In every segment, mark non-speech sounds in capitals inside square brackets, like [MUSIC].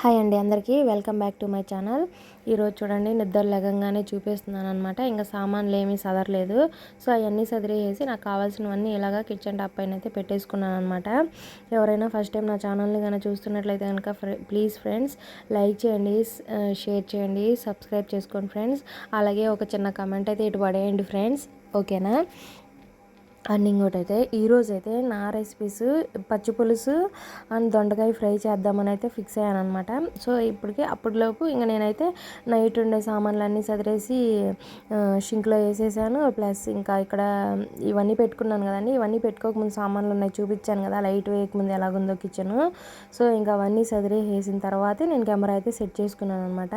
Hi అండి అందరికీ. Welcome back to my channel. ఈరోజు చూడండి నిద్ర లెగంగానే చూపిస్తున్నాను అనమాట ఇంకా సామాన్లు ఏమీ సదరలేదు. సో అవన్నీ సదిరేసి నాకు కావాల్సినవన్నీ ఇలాగ కిచెన్ టాప్ పైన అయితే పెట్టేసుకున్నాను అనమాట ఎవరైనా ఫస్ట్ టైం నా ఛానల్ని కనుక చూస్తున్నట్లయితే కనుక ప్లీజ్ ఫ్రెండ్స్ లైక్ చేయండి షేర్ చేయండి సబ్స్క్రైబ్ చేసుకోండి ఫ్రెండ్స్ అలాగే ఒక చిన్న కమెంట్ అయితే ఇటు పడేయండి ఫ్రెండ్స్ ఓకేనా అండ్ ఇంకోటి అయితే ఈరోజు అయితే నా రెసిపీస్ పచ్చి పులుసు అండ్ దొండకాయ ఫ్రై చేద్దామని అయితే ఫిక్స్ అయ్యాను అనమాట సో ఇప్పటికి అప్పటిలోపు ఇంకా నేనైతే నైట్ ఉండే సామాన్లు అన్నీ సదిరేసి షింక్లో వేసేసాను. ప్లస్ ఇంకా ఇక్కడ ఇవన్నీ పెట్టుకున్నాను కదండి. ఇవన్నీ పెట్టుకోకముందు సామాన్లు ఉన్నాయి చూపించాను కదా లైట్ వేయకముందు ఎలాగుందో కిచెన్. సో ఇంకా అవన్నీ సదిరే వేసిన తర్వాతే నేను కెమెరా అయితే సెట్ చేసుకున్నాను అనమాట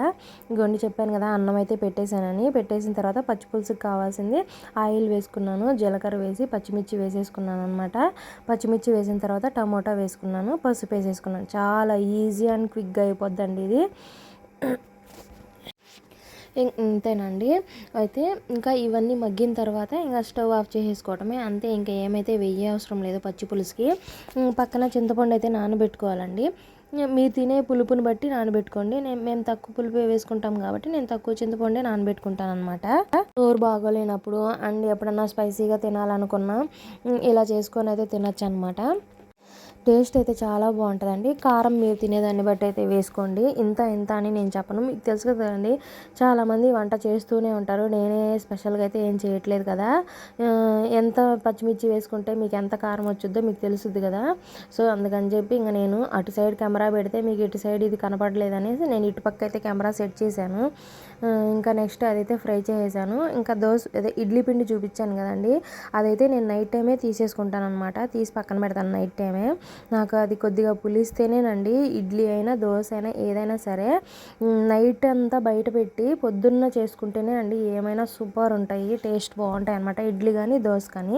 ఇంకొండి చెప్పాను కదా అన్నం అయితే పెట్టేశానని. పెట్టేసిన తర్వాత పచ్చి పులుసుకి కావాల్సింది ఆయిల్ వేసుకున్నాను జీలకర్ర వేసి పచ్చిమిర్చి వేసేసుకున్నాను అనమాట పచ్చిమిర్చి వేసిన తర్వాత టమోటా వేసుకున్నాను పసుపు వేసేసుకున్నాను. చాలా ఈజీ అండ్ క్విక్గా అయిపోద్దండి ఇది. ఇంతేనండి. అయితే ఇంకా ఇవన్నీ మగ్గిన తర్వాత ఇంకా స్టవ్ ఆఫ్ చేసేసుకోవటమే. అంతే ఇంకా ఏమైతే వెయ్యే అవసరం లేదు పచ్చి పులుసుకి. పక్కన చింతపండు అయితే నానబెట్టుకోవాలండి. మీరు తినే పులుపుని బట్టి నానబెట్టుకోండి. నేను మేము తక్కువ పులుపు వేసుకుంటాం కాబట్టి నేను తక్కువ చింతపండే నానబెట్టుకుంటాను అనమాట నోరు బాగోలేనప్పుడు అండ్ ఎప్పుడన్నా స్పైసీగా తినాలనుకున్నా ఇలా చేసుకొని అయితే తినచ్చు అనమాట టేస్ట్ అయితే చాలా బాగుంటుందండి. కారం మీరు తినేదాన్ని బట్టి అయితే వేసుకోండి. ఇంత ఇంత అని నేను చెప్పను. మీకు తెలుసు కదండి చాలామంది వంట చేస్తూనే ఉంటారు. నేనే స్పెషల్గా అయితే ఏం చేయట్లేదు కదా. ఎంత పచ్చిమిర్చి వేసుకుంటే మీకు ఎంత కారం వచ్చుద్దో మీకు తెలుసుద్ది కదా. సో అందుకని చెప్పి ఇంకా నేను అటు సైడ్ కెమెరా పెడితే మీకు ఇటు సైడ్ ఇది కనపడలేదు అనేసి నేను ఇటు పక్క అయితే కెమెరా సెట్ చేశాను. ఇంకా నెక్స్ట్ అదైతే ఫ్రై చేసేసాను. ఇంకా దోశ అదే ఇడ్లీ పిండి చూపించాను కదండి. అదైతే నేను నైట్ టైమే తీసేసుకుంటాను అనమాట తీసి పక్కన పెడతాను నైట్ టైమే. నాకు అది కొద్దిగా పులిస్తేనేనండి. ఇడ్లీ అయినా దోశ అయినా ఏదైనా సరే. నైట్ అంతా బయట పెట్టి పొద్దున్న చేసుకుంటేనే అండి ఏమైనా సూపర్ ఉంటాయి టేస్ట్ బాగుంటాయి అనమాట ఇడ్లీ కానీ దోశ కానీ.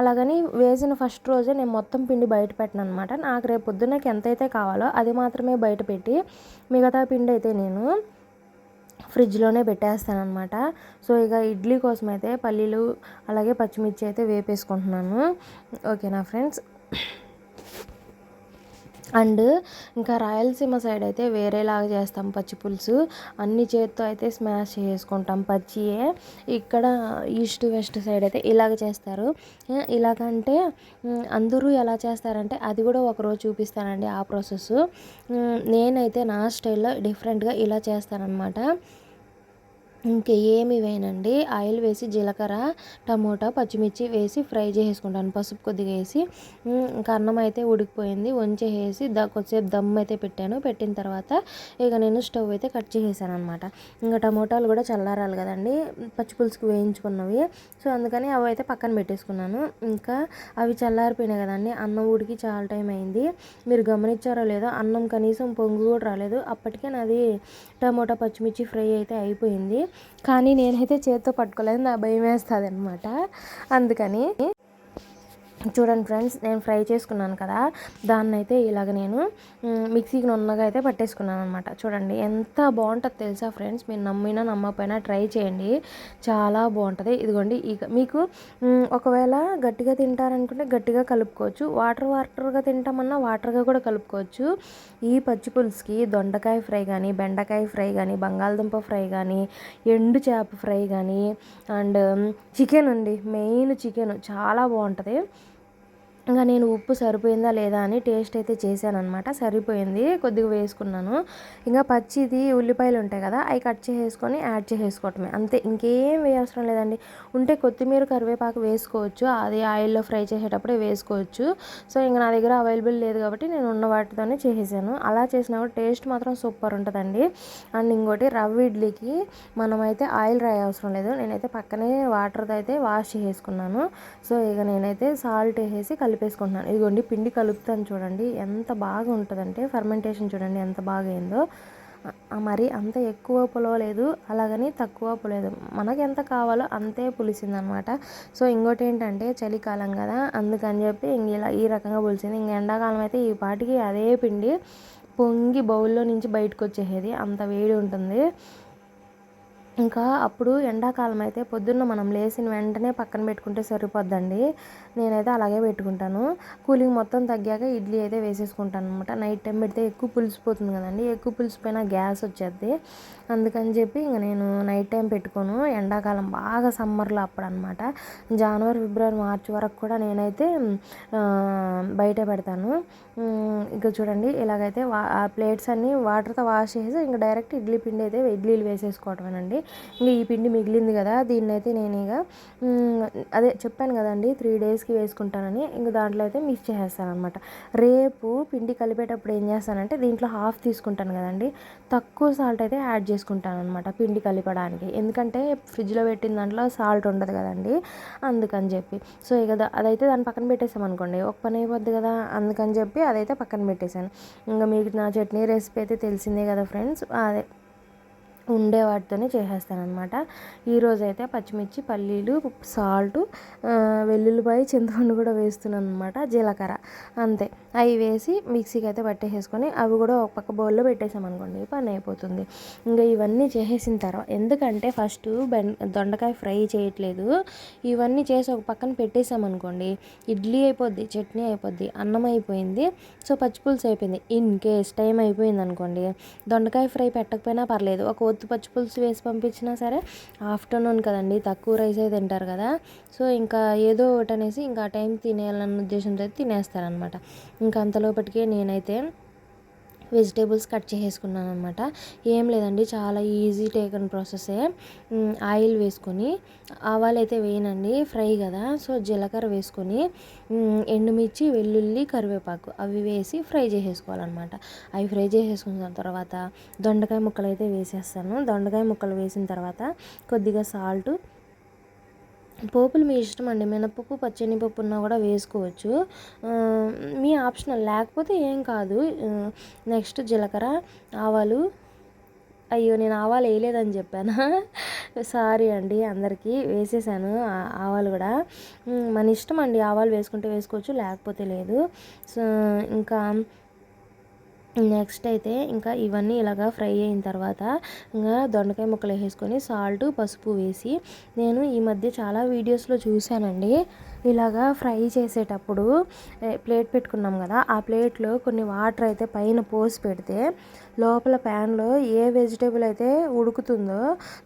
అలాగని వేసిన ఫస్ట్ రోజే నేను మొత్తం పిండి బయట పెట్టను అనమాట నాకు రేపు పొద్దున్నకి ఎంతైతే కావాలో అది మాత్రమే బయట పెట్టి మిగతా పిండి అయితే నేను ఫ్రిడ్జ్లోనే పెట్టేస్తాను అనమాట సో ఇక ఇడ్లీ కోసం అయితే పల్లీలు అలాగే పచ్చిమిర్చి అయితే వేపేసుకుంటున్నాను. ఓకేనా ఫ్రెండ్స్. అండ్ ఇంకా రాయలసీమ సైడ్ అయితే వేరేలాగా చేస్తాం పచ్చి పులుసు. అన్ని చేతితో అయితే స్మాష్ చేసుకుంటాం పచ్చియే. ఇక్కడ ఈస్ట్ వెస్ట్ సైడ్ అయితే ఇలాగ చేస్తారు. ఇలాగంటే అందరూ ఎలా చేస్తారంటే అది కూడా ఒకరోజు చూపిస్తానండి ఆ ప్రాసెస్ నేనైతే నా స్టైల్లో డిఫరెంట్గా ఇలా చేస్తానన్నమాట. ఇంకా ఏమి వేయనండి. ఆయిల్ వేసి జీలకర్ర టమోటా పచ్చిమిర్చి వేసి ఫ్రై చేసుకుంటాను పసుపు కొద్దిగా వేసి ఇంకా అన్నం అయితే ఉడికిపోయింది. వంచేసి ద కొద్దిసేపు దమ్ అయితే పెట్టాను. పెట్టిన తర్వాత ఇక నేను స్టవ్ అయితే కట్ చేసేసాను అనమాట ఇంకా టమోటాలు కూడా చల్లారాలి కదండి. పచ్చిపులుసుకు వేయించుకున్నవి. సో అందుకని అవి అయితే పక్కన పెట్టేసుకున్నాను. ఇంకా అవి చల్లారిపోయినాయి కదండి. అన్నం ఉడికి చాలా టైం అయింది. మీరు గమనించారో లేదో అన్నం కనీసం పొంగు కూడా రాలేదు. అప్పటికే నాది టమోటా పచ్చిమిర్చి ఫ్రై అయితే అయిపోయింది. కానీ నేనైతే చేతితో పట్టుకోలేదు నా భయం వేస్తుంది అనమాట అందుకని చూడండి ఫ్రెండ్స్ నేను ఫ్రై చేసుకున్నాను కదా దాన్ని అయితే ఇలాగ నేను మిక్సీకి నున్నగా అయితే పట్టేసుకున్నాను అనమాట చూడండి ఎంత బాగుంటుంది తెలుసా ఫ్రెండ్స్? మీరు నమ్మినా నమ్మకపోయినా ట్రై చేయండి. చాలా బాగుంటుంది. ఇదిగోండి ఇక మీకు ఒకవేళ గట్టిగా తింటారనుకుంటే గట్టిగా కలుపుకోవచ్చు. వాటర్ వాటర్గా తింటామన్నా వాటర్గా కూడా కలుపుకోవచ్చు. ఈ పచ్చి పులుసుకి దొండకాయ ఫ్రై కానీ బెండకాయ ఫ్రై కానీ బంగాళదుంప ఫ్రై కానీ ఎండు చేప ఫ్రై కానీ అండ్ చికెన్ అండి. Main chicken. చాలా బాగుంటుంది. ఇంకా నేను ఉప్పు సరిపోయిందా లేదా అని టేస్ట్ అయితే చేశాను అనమాట సరిపోయింది. కొద్దిగా వేసుకున్నాను. ఇంకా పచ్చిది ఉల్లిపాయలు ఉంటాయి కదా అవి కట్ చేసేసుకొని యాడ్ చేసేసుకోవటమే. అంతే ఇంకేం వేయవసరం లేదండి. ఉంటే కొత్తిమీర కరివేపాకు వేసుకోవచ్చు. అది ఆయిల్లో ఫ్రై చేసేటప్పుడే వేసుకోవచ్చు. సో ఇంకా నా దగ్గర అవైలబుల్ లేదు కాబట్టి నేను ఉన్న వాటితోనే చేసేసాను. అలా చేసినా కూడా టేస్ట్ మాత్రం సూపర్ ఉంటుందండి. అండ్ ఇంకోటి రవ్వ ఇడ్లీకి మనమైతే ఆయిల్ రాయ అవసరం లేదు. నేనైతే పక్కనే వాటర్తో అయితే వాష్ చేసుకున్నాను సో ఇక నేనైతే సాల్ట్ వేసేసి కలిపి కలిపేసుకుంటున్నాను. ఇదిగోండి పిండి కలుపుతాను చూడండి. ఎంత బాగా ఉంటుందంటే ఫర్మెంటేషన్ చూడండి ఎంత బాగా అయిందో. మరి అంత ఎక్కువ పులవలేదు అలాగని తక్కువ పులేదు మనకి ఎంత కావాలో అంతే పులిసిందనమాట. సో ఇంకోటి ఏంటంటే చలికాలం కదా అందుకని చెప్పి ఇంక ఇలా ఈ రకంగా పులిసింది. ఇంక ఎండాకాలం అయితే ఈ పాటికి అదే పిండి పొంగి బౌల్లో నుంచి బయటకు వచ్చేసేది. అంత వేడి ఉంటుంది. ఇంకా అప్పుడు ఎండాకాలం అయితే పొద్దున్న మనం లేచిన వెంటనే పక్కన పెట్టుకుంటే సరిపోద్దండి. నేనైతే అలాగే పెట్టుకుంటాను. కూలింగ్ మొత్తం తగ్గాక ఇడ్లీ అయితే వేసేసుకుంటాను అనమాట నైట్ టైం పెడితే ఎక్కువ పులిసిపోతుంది కదండి. ఎక్కువ పులిసిపోయినా గ్యాస్ వచ్చేది అందుకని చెప్పి ఇంక నేను నైట్ టైం పెట్టుకోను. ఎండాకాలం బాగా సమ్మర్లో అప్పుడు అనమాట జనవరి ఫిబ్రవరి మార్చి వరకు కూడా నేనైతే బయట పెడతాను. ఇక చూడండి ఇలాగైతే వా ఆ ప్లేట్స్ అన్నీ వాటర్తో వాష్ చేసి ఇంకా డైరెక్ట్ ఇడ్లీ పిండి అయితే ఇడ్లీలు వేసేసుకోవటమేనండి. ఇంకా ఈ పిండి మిగిలింది కదా దీన్ని అయితే నేను ఇక అదే చెప్పాను కదండి త్రీ డేస్కి వేసుకుంటానని ఇంక దాంట్లో అయితే మిక్స్ చేసేస్తాను అనమాట రేపు పిండి కలిపేటప్పుడు ఏం చేస్తానంటే దీంట్లో హాఫ్ తీసుకుంటాను కదండి తక్కువ సాల్ట్ అయితే యాడ్ చేసుకుంటాను అనమాట పిండి కలిపడానికి. ఎందుకంటే ఫ్రిడ్జ్లో పెట్టిన దాంట్లో సాల్ట్ ఉండదు కదండి అందుకని చెప్పి. సో ఇక అదైతే దాన్ని పక్కన పెట్టేసాం అనుకోండి ఒక పని అయిపోద్ది కదా అందుకని చెప్పి అదైతే పక్కన పెట్టేశాను ఇంకా మీకు నా చట్నీ రెసిపీ అయితే తెలిసిందే కదా ఫ్రెండ్స్ అదే. ఉండే వాటితోనే చేసేస్తానమాట ఈరోజైతే పచ్చిమిర్చి పల్లీలు సాల్ట్ వెల్లుల్లిపాయ చింతపండు కూడా వేస్తున్నాను అనమాట జీలకర్ర అంతే. అవి వేసి మిక్సీకి అయితే పట్టేసేసుకొని అవి కూడా ఒక పక్క బౌల్లో పెట్టేసాం అనుకోండి పని అయిపోతుంది. ఇంకా ఇవన్నీ చేసేసిన తర్వాత ఎందుకంటే ఫస్ట్ బెండ దొండకాయ ఫ్రై చేయట్లేదు. ఇవన్నీ చేసి ఒక పక్కన పెట్టేసామనుకోండి ఇడ్లీ అయిపోద్ది చట్నీ అయిపోద్ది అన్నం అయిపోయింది. సో పచ్చిపులుసు అయిపోయింది. ఇన్ కేస్ టైం అయిపోయింది అనుకోండి దొండకాయ ఫ్రై పెట్టకపోయినా పర్లేదు. ఒక ఉత్తు పచ్చి పులుసు వేసి పంపించినా సరే ఆఫ్టర్నూన్ కదండి తక్కువ రైస్ అయితే తింటారు కదా. సో ఇంకా ఏదో ఒకటి అనేసి ఇంకా ఆ టైం తినేయాలన్న ఉద్దేశంతో అయితే తినేస్తారనమాట ఇంకా అంతలోపటికే నేనైతే వెజిటేబుల్స్ కట్ చేసేసుకున్నాను అనమాట ఏం లేదండి చాలా ఈజీ టేకన్ ప్రాసెసే. ఆయిల్ వేసుకొని ఆవాలు అయితే వేయనండి ఫ్రై కదా సో జీలకర్ర వేసుకొని ఎండుమిర్చి వెల్లుల్లి కరివేపాకు అవి వేసి ఫ్రై చేసేసుకోవాలన్నమాట. అవి ఫ్రై చేసేసుకున్న తర్వాత దొండకాయ ముక్కలు అయితే వేసేస్తాను. దొండకాయ ముక్కలు వేసిన తర్వాత కొద్దిగా సాల్ట్ పోపులు మీ ఇష్టం అండి. మినపప్పు పచ్చెనిపప్పు ఉన్నా కూడా వేసుకోవచ్చు. మీ ఆప్షనల్. లేకపోతే ఏం కాదు. నెక్స్ట్ జీలకర్ర ఆవాలు. అయ్యో నేను ఆవాలు వేయలేదని చెప్పాను? సారీ అండి అందరికీ. వేసేసాను ఆవాలు కూడా. మన ఇష్టం అండి ఆవాలు వేసుకుంటే వేసుకోవచ్చు లేకపోతే లేదు. సో ఇంకా నెక్స్ట్ అయితే ఇంకా ఇవన్నీ ఇలాగా ఫ్రై అయిన తర్వాత ఇంకా దొండకాయ ముక్కలు వేసుకొని సాల్ట్ పసుపు వేసి నేను ఈ మధ్య చాలా వీడియోస్లో చూశానండి. ఇలాగా ఫ్రై చేసేటప్పుడు ప్లేట్ పెట్టుకున్నాం కదా ఆ ప్లేట్లో కొన్ని వాటర్ అయితే పైన పోసి పెడితే లోపల ప్యాన్లో ఏ వెజిటేబుల్ అయితే ఉడుకుతుందో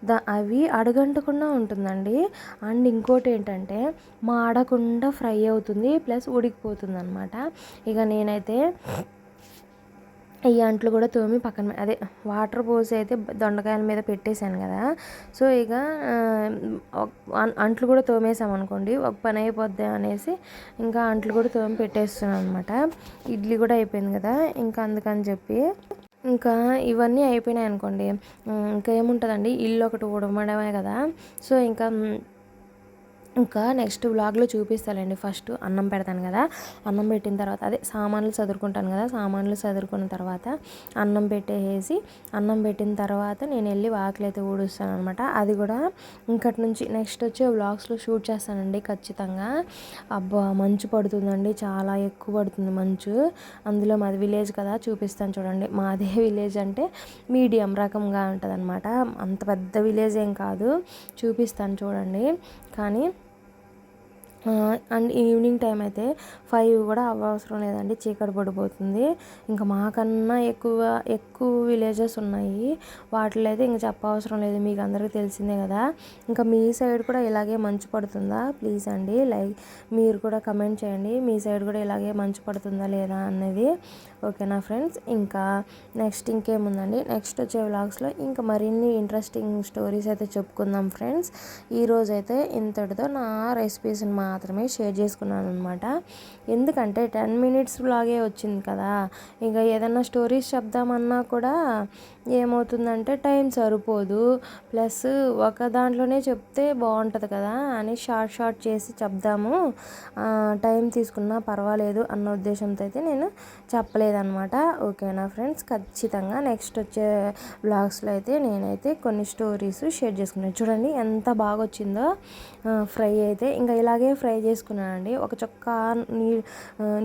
దా అవి అడగంటకుండా ఉంటుందండి. అండ్ ఇంకోటి ఏంటంటే మాడకుండా ఫ్రై అవుతుంది ప్లస్ ఉడికిపోతుంది అనమాట ఇక నేనైతే ఈ అంట్లు కూడా తోమి పక్కన అదే వాటర్ పోసి అయితే దొండకాయల మీద పెట్టేశాను కదా. సో ఇక అంట్లు కూడా తోమేసాం అనుకోండి. ఒక పని అయిపోద్ది అనేసి ఇంకా అంట్లు కూడా తోమి పెట్టేస్తున్నాను అనమాట ఇడ్లీ కూడా అయిపోయింది కదా. ఇంకా అందుకని చెప్పి ఇంకా ఇవన్నీ అయిపోయినాయి అనుకోండి. ఇంకా ఏముంటుందండి? ఇల్లు ఒకటి ఉడమడమే కదా. సో ఇంకా ఇంకా నెక్స్ట్ వ్లాగ్లో చూపిస్తానండి. ఫస్ట్ అన్నం పెడతాను కదా. అన్నం పెట్టిన తర్వాత అదే సామాన్లు చదువుకుంటాను కదా. సామాన్లు చదువుకున్న తర్వాత అన్నం పెట్టేసి అన్నం పెట్టిన తర్వాత నేను వెళ్ళి వాకిలైతే అయితే ఊడుస్తాను అనమాట అది కూడా ఇంకటి నుంచి నెక్స్ట్ వచ్చే వ్లాగ్స్లో షూట్ చేస్తానండి ఖచ్చితంగా. అబ్బా మంచు పడుతుందండి. చాలా ఎక్కువ పడుతుంది మంచు. అందులో మాది విలేజ్ కదా చూపిస్తాను చూడండి. మాదే [LAUGHS] విలేజ్ అంటే మీడియం రకంగా ఉంటుంది అనమాట అంత పెద్ద విలేజ్ ఏం కాదు. చూపిస్తాను చూడండి. కానీ అండ్ ఈవినింగ్ టైం అయితే ఫైవ్ కూడా అవ్వవసరం లేదండి చీకటి పడిపోతుంది. ఇంకా మాకన్నా ఎక్కువ ఎక్కువ విలేజెస్ ఉన్నాయి. వాటిలో అయితే ఇంకా చెప్పవసరం లేదు మీకు అందరికీ తెలిసిందే కదా. ఇంకా మీ సైడ్ కూడా ఇలాగే మంచు పడుతుందా? ప్లీజ్ అండి లైక్ మీరు కూడా కమెంట్ చేయండి మీ సైడ్ కూడా ఇలాగే మంచు పడుతుందా లేదా అనేది ఓకేనా ఫ్రెండ్స్ ఇంకా నెక్స్ట్ ఇంకేముందండి? నెక్స్ట్ వచ్చే వ్లాగ్స్లో ఇంకా మరిన్ని ఇంట్రెస్టింగ్ స్టోరీస్ అయితే చెప్పుకుందాం ఫ్రెండ్స్ ఈరోజైతే ఇంతటితో నా రెసిపీస్ని మాత్రమే షేర్ చేసుకున్నాను అనమాట ఎందుకంటే టెన్ మినిట్స్ లాగే వచ్చింది కదా. ఇంకా ఏదైనా స్టోరీస్ చెప్దామన్నా కూడా ఏమవుతుందంటే టైం సరిపోదు. ప్లస్ ఒక దాంట్లోనే చెప్తే బాగుంటుంది కదా అని షార్ట్ షార్ట్ చేసి చెప్దాము. టైం తీసుకున్నా పర్వాలేదు అన్న ఉద్దేశంతో అయితే నేను చెప్పలేదన్నమాట. ఓకేనా ఫ్రెండ్స్? ఖచ్చితంగా నెక్స్ట్ వచ్చే బ్లాగ్స్లో అయితే నేనైతే కొన్ని స్టోరీస్ షేర్ చేసుకున్నాను. చూడండి ఎంత బాగా వచ్చిందో ఫ్రై అయితే. ఇంకా ఇలాగే ఫ్రై చేసుకున్నానండి. ఒక చొక్క నీ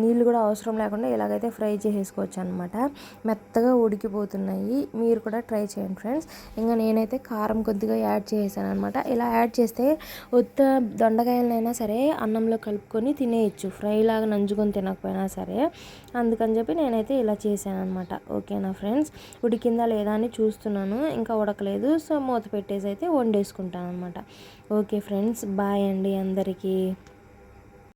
నీళ్ళు కూడా అవసరం లేకుండా ఇలాగైతే ఫ్రై చేసేసుకోవచ్చు అనమాట మెత్తగా ఉడికిపోతున్నాయి. మీరు కూడా ట్రై చేయండి ఫ్రెండ్స్. ఇంకా నేనైతే కారం కొద్దిగా యాడ్ చేసాను అనమాట ఇలా యాడ్ చేస్తే ఉత్త దొండకాయలనైనా సరే అన్నంలో కలుపుకొని తినేయచ్చు. ఫ్రై లాగా నంజుకొని తినకపోయినా సరే. అందుకని చెప్పి నేనైతే ఇలా చేశాను అనమాట ఓకేనా ఫ్రెండ్స్? ఉడికిందా లేదా అని చూస్తున్నాను. ఇంకా ఉడకలేదు. సో మూత పెట్టేసి అయితే వండేసుకుంటాను అనమాట ఓకే ఫ్రెండ్స్ బాయ్ అండి అందరికీ.